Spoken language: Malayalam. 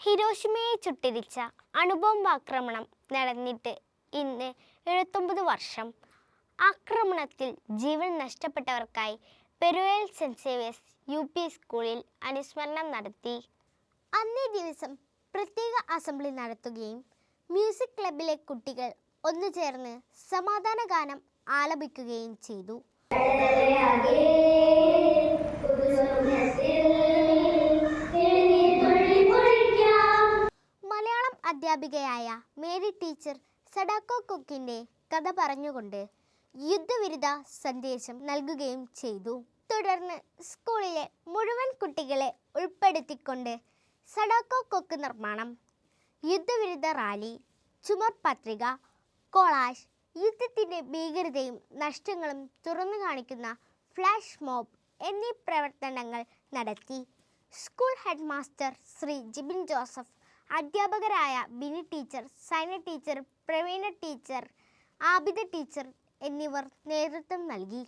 ഹിരോഷിമയെ ചുട്ടിരിച്ച അണുബോംബ് ആക്രമണം നടന്നിട്ട് ഇന്ന് എഴുപത്തൊമ്പത് വർഷം. ആക്രമണത്തിൽ ജീവൻ നഷ്ടപ്പെട്ടവർക്കായി Peruvel Saint Xavier's U P സ്കൂളിൽ അനുസ്മരണം നടത്തി. അന്നേ ദിവസം പ്രത്യേക അസംബ്ലി നടത്തുകയും മ്യൂസിക് ക്ലബിലെ കുട്ടികൾ ഒന്നു ചേർന്ന് സമാധാന ഗാനം ആലപിക്കുകയും ചെയ്തു. അധ്യാപികയായ മേരി ടീച്ചർ സഡാക്കോ കുക്കിന്റെ കഥ പറഞ്ഞുകൊണ്ട് യുദ്ധവിരുദ്ധ സന്ദേശം നൽകുകയും ചെയ്തു. തുടർന്ന് സ്കൂളിലെ മുഴുവൻ കുട്ടികളെ ഉൾപ്പെടുത്തിക്കൊണ്ട് സഡാക്കോ കൊക്ക് നിർമ്മാണം യുദ്ധവിരുദ്ധ റാലി ചുമർ പത്രിക കോളാഷ് യുദ്ധത്തിന്റെ ഭീകരതയും നഷ്ടങ്ങളും തുറന്നു കാണിക്കുന്ന ഫ്ലാഷ് മോബ് എന്നീ പ്രവർത്തനങ്ങൾ നടത്തി. School head master Shri Jibin Joseph അധ്യാപകരായ Bini teacher Saina teacher Praveena teacher Abida teacher എന്നിവർ നേതൃത്വം നൽകി.